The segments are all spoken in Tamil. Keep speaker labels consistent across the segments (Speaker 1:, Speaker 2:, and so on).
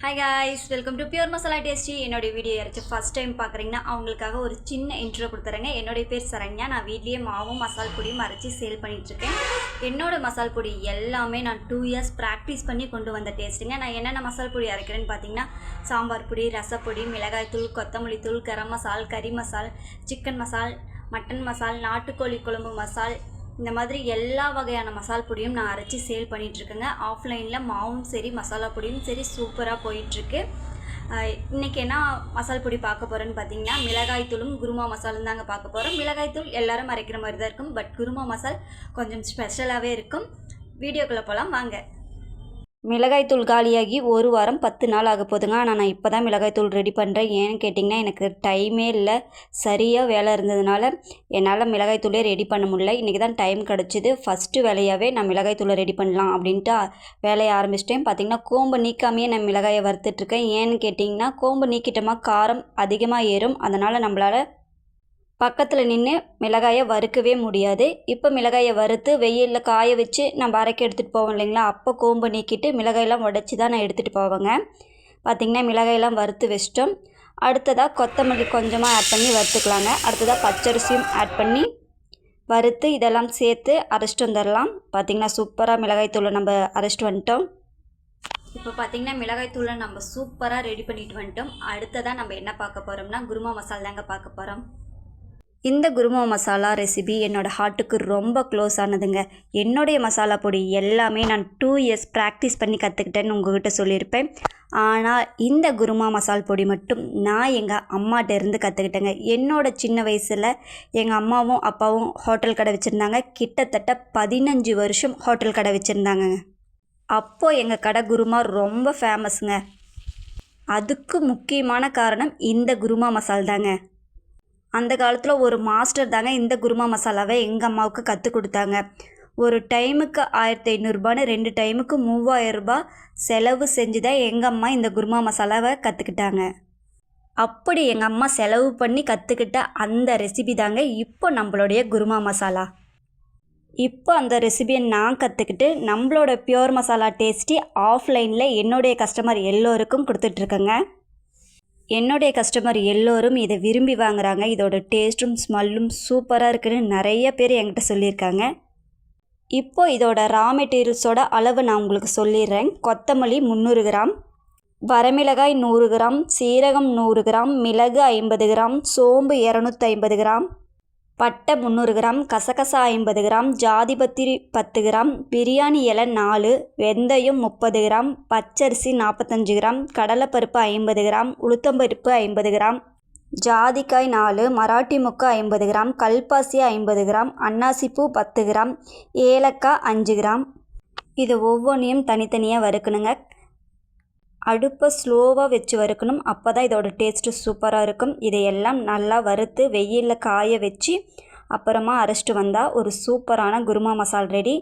Speaker 1: Hi guys welcome to pure masala tasty என்னுடைய வீடியோ யாராச்சும் ஃபஸ்ட் டைம் பார்க்குறீங்கன்னா அவங்களுக்காக ஒரு சின்ன இன்ட்ரோ கொடுத்துறேங்க. என்னுடைய பேர் சரண்யா. நான் வீட்லேயே மாவும் மசால் பொடியும் அரைச்சி சேல் பண்ணிகிட்ருக்கேன் என்னோட மசால் பொடி எல்லாமே நான் டூ இயர்ஸ் ப்ராக்டிஸ் பண்ணி கொண்டு வந்த டேஸ்ட்டுங்க நான் என்னென்ன மசால் பொடி அரைக்கிறேன்னு பார்த்தீங்கன்னா சாம்பார் பொடி ரசப்பொடி மிளகாய் தூள் கொத்தமல்லி தூள் கரம் மசால் கறி மசால் சிக்கன் மசால் மட்டன் மசால் நாட்டுக்கோழி குழம்பு மசால் இந்த மாதிரி எல்லா வகையான மசால் பொடியும் நான் அரைச்சி சேல் பண்ணிகிட்ருக்கேங்க ஆஃப்லைனில் மாவும் சரி மசாலா பொடியும் சரி சூப்பராக போயிட்டுருக்கு. இன்றைக்கி என்ன மசால் பொடி பார்க்க போகிறேன்னு பார்த்தீங்கன்னா மிளகாய் தூளும் குருமா மசாலும் தாங்க பார்க்க போகிறோம் மிளகாய் தூள் எல்லாரும் அரைக்கிற மாதிரி தான் இருக்கும் பட் குருமா மசால் கொஞ்சம் ஸ்பெஷலாகவே இருக்கும். வீடியோக்குள்ளே போகலாம் வாங்க. மிளகாய்த்தூள் காலியாகி ஒரு வாரம் பத்து நாள் ஆக போதுங்க. ஆனால் நான் இப்போ தான் மிளகாய்த்தூள் ரெடி பண்ணுறேன் ஏன்னு கேட்டிங்கன்னா எனக்கு டைமே இல்லை. சரியாக வேலை இருந்ததுனால என்னால் மிளகாய்த்தூளே ரெடி பண்ண முடியல. இன்றைக்கி தான் டைம் கிடச்சிது. ஃபஸ்ட்டு வேலையாகவே நான் மிளகாய்த்தூளை ரெடி பண்ணலாம் அப்படின்ட்டு வேலையை ஆரம்பிச்சிட்டேன். பார்த்திங்கன்னா கோம்பு நீக்காமையே நான் மிளகாயை வறுத்துட்ருக்கேன் ஏன்னு கேட்டிங்கன்னா கோம்பு நீக்கிட்டோமா காரம் அதிகமாக ஏறும். அதனால் நம்மளால் பக்கத்தில் நின்று மிளகாயை வறுக்கவே முடியாது. இப்போ மிளகாயை வறுத்து வெயிலில் காய வச்சு நம்ம அரைக்க எடுத்துகிட்டு போவோம் இல்லைங்களா? அப்போ கோம்பு நீக்கிட்டு மிளகாயெல்லாம் உடச்சி தான் நான் எடுத்துகிட்டு போவேங்க. பார்த்திங்கன்னா மிளகாயெல்லாம் வறுத்து வச்சிட்டோம். அடுத்ததாக கொத்தமல்லி கொஞ்சமாக ஆட் பண்ணி வறுத்துக்கலாங்க. அடுத்ததாக பச்சரிசியும் ஆட் பண்ணி வறுத்து இதெல்லாம் சேர்த்து அரைச்சிட்டு வந்துடலாம் பார்த்திங்கன்னா சூப்பராக மிளகாய்த்தூளை நம்ம அரைச்சிட்டு வந்துட்டோம். இப்போ பார்த்தீங்கன்னா மிளகாய்த்தூளை நம்ம சூப்பராக ரெடி பண்ணிட்டு வந்துட்டோம். அடுத்ததாக நம்ம என்ன பார்க்க போகிறோம்னா குருமா மசாலா தாங்க பார்க்க போகிறோம் இந்த குருமா மசாலா ரெசிபி என்னோடய ஹார்ட்டுக்கு ரொம்ப க்ளோஸ் ஆனதுங்க. என்னுடைய மசாலா பொடி எல்லாமே நான் டூ இயர்ஸ் ப்ராக்டிஸ் பண்ணி கற்றுக்கிட்டேன்னு உங்கள்கிட்ட சொல்லியிருப்பேன். ஆனால் இந்த குருமா மசால் பொடி மட்டும் நான் எங்கள் அம்மாட்ட இருந்து கற்றுக்கிட்டேங்க என்னோடய சின்ன வயசில் எங்கள் அம்மாவும் அப்பாவும் ஹோட்டல் கடை வச்சுருந்தாங்க. கிட்டத்தட்ட பதினஞ்சு வருஷம் ஹோட்டல் கடை வச்சுருந்தாங்கங்க அப்போது எங்கள் கடை குருமா ரொம்ப ஃபேமஸுங்க அதுக்கு முக்கியமான காரணம் இந்த குருமா மசால் தாங்க. அந்த காலத்தில் ஒரு மாஸ்டர் தாங்க இந்த குருமா மசாலாவை எங்கள் அம்மாவுக்கு கற்றுக் கொடுத்தாங்க. ஒரு டைமுக்கு ஆயிரத்தி ஐநூறுரூபான்னு ரெண்டு டைமுக்கு மூவாயிரரூபா செலவு செஞ்சு தான் எங்கள் அம்மா இந்த குருமா மசாலாவை கற்றுக்கிட்டாங்க அப்படி எங்கள் அம்மா செலவு பண்ணி கற்றுக்கிட்ட அந்த ரெசிபி தாங்க இப்போ நம்மளுடைய குருமா மசாலா. இப்போ அந்த ரெசிபியை நான் கற்றுக்கிட்டு நம்மளோட பியோர் மசாலா டேஸ்டி ஆஃப்லைனில் என்னுடைய கஸ்டமர் எல்லோருக்கும் கொடுத்துட்ருக்கேங்க என்னுடைய கஸ்டமர் எல்லோரும் இதை விரும்பி வாங்குறாங்க. இதோட டேஸ்ட்டும் ஸ்மெல்லும் சூப்பராக இருக்குன்னு நிறைய பேர் என்கிட்ட சொல்லியிருக்காங்க. இப்போ இதோட ரா மெட்டீரியல்ஸோட அளவு நான் உங்களுக்கு சொல்லிடுறேன். கொத்தமல்லி முந்நூறு கிராம் வரமிளகாய் நூறு கிராம் சீரகம் நூறு கிராம் மிளகு ஐம்பது கிராம் சோம்பு இரநூத்தி ஐம்பது கிராம் பட்டை முந்நூறு கிராம் கசகசா ஐம்பது கிராம் ஜாதிபத்திரி பத்து கிராம் பிரியாணி இலை நாலு வெந்தயம் முப்பது கிராம் பச்சரிசி நாற்பத்தஞ்சு கிராம் கடலைப்பருப்பு ஐம்பது கிராம் உளுத்தம்பருப்பு ஐம்பது கிராம் ஜாதிக்காய் நாலு மராட்டி முக்கு ஐம்பது கிராம் கல்பாசி ஐம்பது கிராம் அன்னாசிப்பூ பத்து கிராம் ஏலக்காய் அஞ்சு கிராம். இது ஒவ்வொன்றையும் தனித்தனியாக வறுக்கணுங்க. அடுப்பை ஸ்லோவாக வச்சு வறுக்கணும். அப்போ தான் இதோட டேஸ்ட்டு சூப்பராக இருக்கும். இதையெல்லாம் நல்லா வறுத்து வெயிலில் காய வச்சு அப்புறமா அரைச்சிட்டு வந்தால் ஒரு சூப்பரான குருமா மசால் ரெடி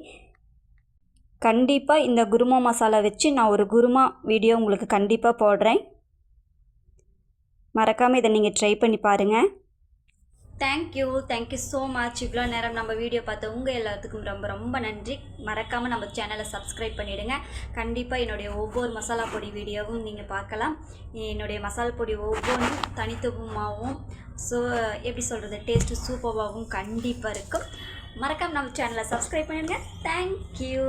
Speaker 1: கண்டிப்பாக இந்த குருமா மசாலா வச்சு நான் ஒரு குருமா வீடியோ உங்களுக்கு கண்டிப்பாக போடுறேன். மறக்காமல் இதை நீங்கள் ட்ரை பண்ணி பாருங்கள் தேங்க்யூ தேங்க்யூ ஸோ மச் இவ்வளோ நேரம் நம்ம வீடியோ பார்த்த உங்கள் எல்லாத்துக்கும் ரொம்ப ரொம்ப நன்றி. மறக்காமல் நம்ம சேனலை சப்ஸ்கிரைப் பண்ணிவிடுங்க கண்டிப்பாக என்னுடைய ஒவ்வொரு மசாலா பொடி வீடியோவும் நீங்கள் பார்க்கலாம். என்னுடைய மசாலா பொடி ஒவ்வொன்றும் தனித்துவமாகவும் ஸோ எப்படி சொல்கிறது டேஸ்ட்டு சூப்பராகவும் கண்டிப்பாக இருக்கும். மறக்காமல் நம்ம சேனலை சப்ஸ்கிரைப் பண்ணிடுங்க. தேங்க்யூ